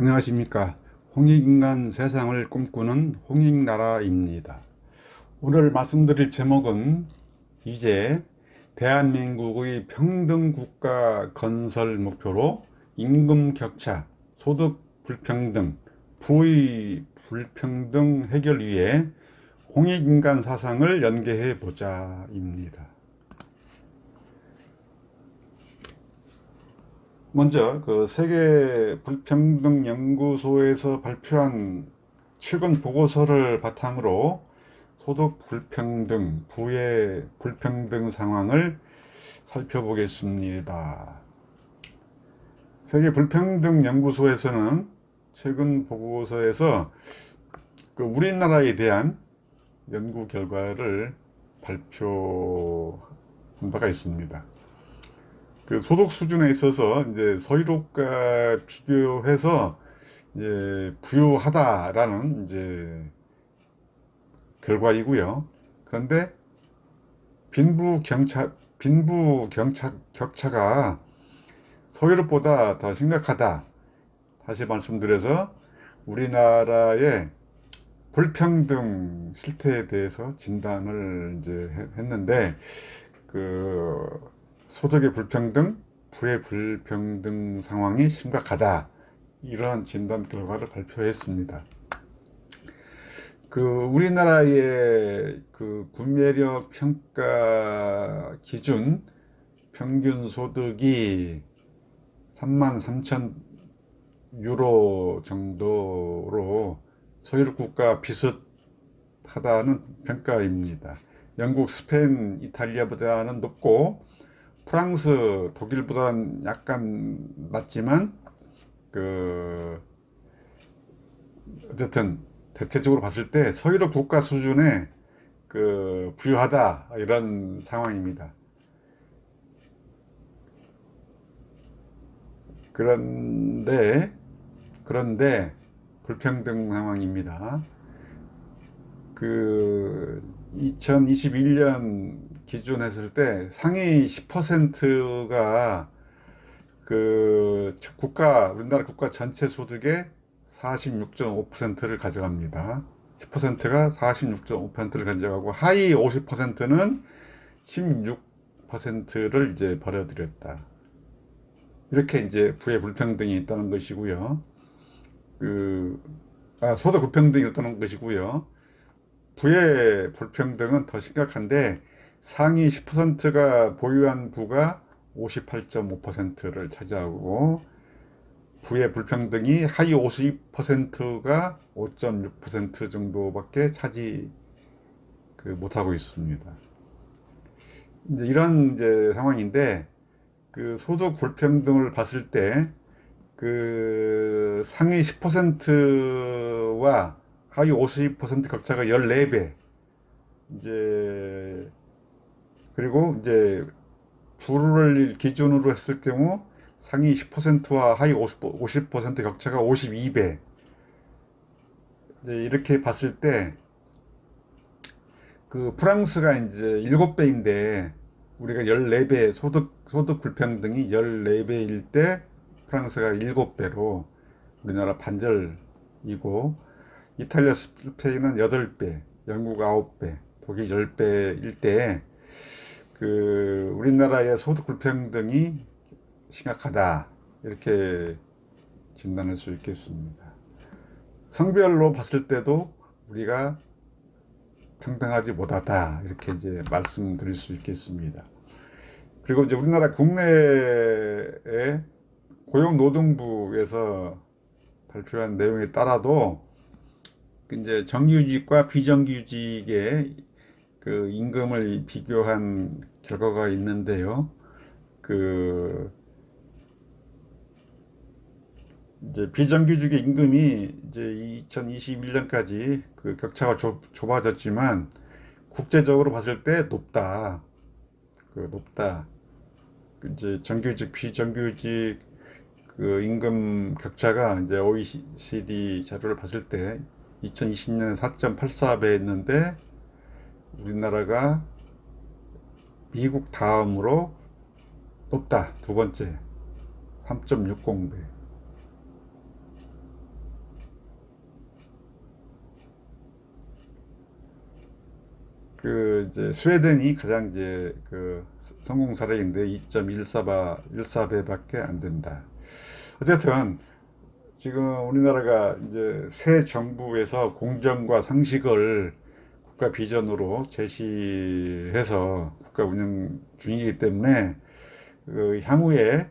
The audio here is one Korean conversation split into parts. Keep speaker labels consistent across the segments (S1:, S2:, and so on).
S1: 안녕하십니까 홍익인간 세상을 꿈꾸는 홍익나라입니다 오늘 말씀드릴 제목은 이제 대한민국의 평등국가 건설 목표로 임금 격차, 소득 불평등, 부의 불평등 해결 위해 홍익인간 사상을 연계해 보자 입니다. 먼저 그 세계 불평등 연구소에서 발표한 최근 보고서를 바탕으로 소득 불평등, 부의 불평등 상황을 살펴보겠습니다. 세계 불평등 연구소에서는 최근 보고서에서 그 우리나라에 대한 연구 결과를 발표한 바가 있습니다. 그 소득 수준에 있어서 이제 서유럽과 비교해서 이제 부유하다라는 이제 결과이고요. 그런데 빈부 경차 빈부 경차 격차가 서유럽보다 더 심각하다. 다시 말씀드려서 우리나라의 불평등 실태에 대해서 진단을 이제 했는데 그 소득의 불평등, 부의 불평등 상황이 심각하다. 이러한 진단 결과를 발표했습니다. 그 우리나라의 그 구매력 평가 기준 평균 소득이 3만 3천 유로 정도로 서유럽 국가 비슷하다는 평가입니다. 영국, 스페인, 이탈리아보다는 높고 프랑스, 독일보다는 약간 낮지만 그 어쨌든 대체적으로 봤을 때 서유럽 국가 수준의 그 부유하다 이런 상황입니다. 그런데 그런데 불평등 상황입니다. 그 2021년 기준 했을 때 상위 10%가 그 국가 우리나라 국가 전체 소득의 46.5%를 가져갑니다. 10%가 46.5%를 가져가고 하위 50%는 16%를 이제 벌어들였다. 이렇게 이제 부의 불평등이 있다는 것이고요. 그 아, 소득 불평등이 있다는 것이고요. 부의 불평등은 더 심각한데 상위 10%가 보유한 부가 58.5%를 차지하고 부의 불평등이 하위 50%가 5.6% 정도밖에 차지 그 못하고 있습니다. 이제 이런 이제 상황인데 그 소득 불평등을 봤을 때 그 상위 10%와 하위 50% 격차가 14배. 이제 그리고 이제 부를 기준으로 했을 경우 상위 10%와 하위 50%, 50% 격차가 52배. 이제 이렇게 봤을 때 그 프랑스가 이제 7배인데 우리가 14배 소득 소득 불평등이 14배일 때 프랑스가 7배로 우리나라 반절이고 이탈리아 스페인은 8배, 영국 9배, 독일 10배일 때 그 우리나라의 소득 불평등이 심각하다 이렇게 진단할 수 있겠습니다. 성별로 봤을 때도 우리가 평등하지 못하다 이렇게 이제 말씀드릴 수 있겠습니다. 그리고 이제 우리나라 국내에 고용노동부에서 발표한 내용에 따라도 이제 정규직과 비정규직의 그 임금을 비교한 결과가 있는데요. 그 이제 비정규직의 임금이 이제 2021년까지 그 격차가 좁, 좁아졌지만 국제적으로 봤을 때 높다. 그 높다. 이제 정규직 비정규직 그 임금 격차가 이제 OECD 자료를 봤을 때 2020년 4.84배였는데 우리나라가 미국 다음으로 높다. 두 번째. 3.60배. 그 이제 스웨덴이 가장 이제 그 성공 사례인데 2.14바 14배밖에 안 된다. 어쨌든 지금 우리나라가 이제 새 정부에서 공정과 상식을 국가 비전으로 제시해서 국가 운영 중이기 때문에 그 향후에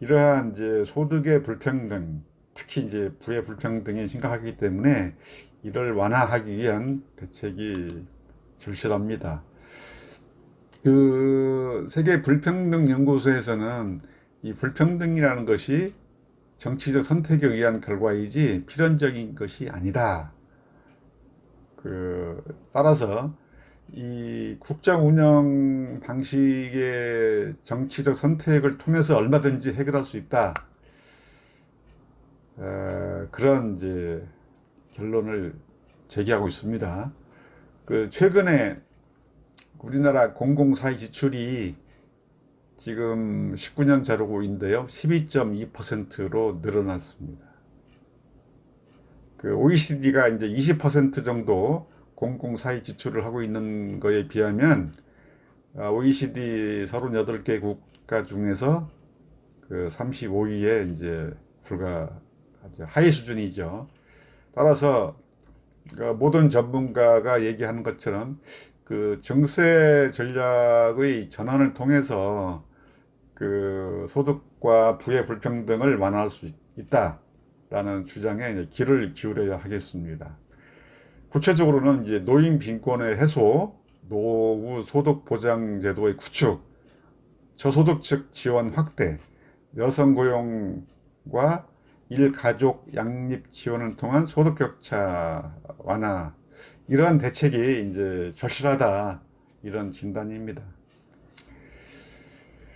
S1: 이러한 이제 소득의 불평등, 특히 이제 부의 불평등이 심각하기 때문에 이를 완화하기 위한 대책이 절실합니다. 그 세계 불평등 연구소에서는 이 불평등이라는 것이 정치적 선택에 의한 결과이지 필연적인 것이 아니다. 그 따라서 이 국정 운영 방식의 정치적 선택을 통해서 얼마든지 해결할 수 있다. 에, 그런 이제 결론을 제기하고 있습니다. 그 최근에 우리나라 공공사회 지출이 지금 19년 자료고인데요. 12.2%로 늘어났습니다. 그 OECD가 이제 20% 정도 공공사회 지출을 하고 있는 거에 비하면 아, OECD 38개 국가 중에서 그 35위에 이제 불과 하위 수준이죠. 따라서 그 모든 전문가가 얘기하는 것처럼 그 정세 전략의 전환을 통해서 그 소득과 부의 불평등을 완화할 수 있다 라는 주장에 귀를 기울여야 하겠습니다. 구체적으로는 이제 노인 빈곤의 해소, 노후 소득 보장 제도의 구축, 저소득층 지원 확대, 여성 고용과 일가족 양립 지원을 통한 소득 격차 완화 이러한 대책이 이제 절실하다 이런 진단입니다.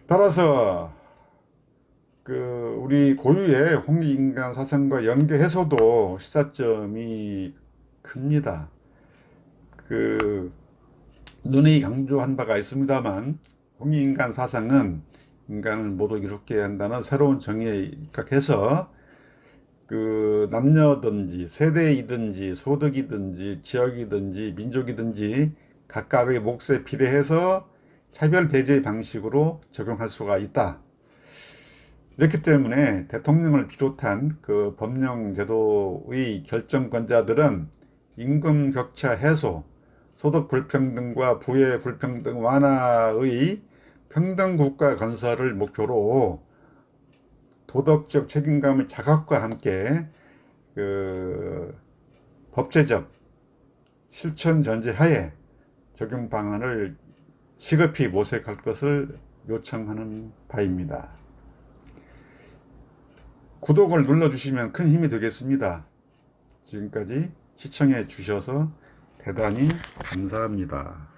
S1: 따라서 그 우리 고유의 홍익인간 사상과 연계해서도 시사점이 큽니다. 그 눈이 강조한 바가 있습니다만 홍익인간 사상은 인간을 모두 이롭게 한다는 새로운 정의에 입각해서 그 남녀든지 세대이든지 소득이든지 지역이든지 민족이든지 각각의 몫에 비례해서 차별 배제 방식으로 적용할 수가 있다. 이렇기 때문에 대통령을 비롯한 그 법령 제도의 결정권자들은 임금 격차 해소, 소득 불평등과 부의 불평등 완화의 평등 국가 건설을 목표로 도덕적 책임감의 자각과 함께 그 법제적 실천 전제하에 적용 방안을 시급히 모색할 것을 요청하는 바입니다. 구독을 눌러주시면 큰 힘이 되겠습니다. 지금까지 시청해 주셔서 대단히 감사합니다.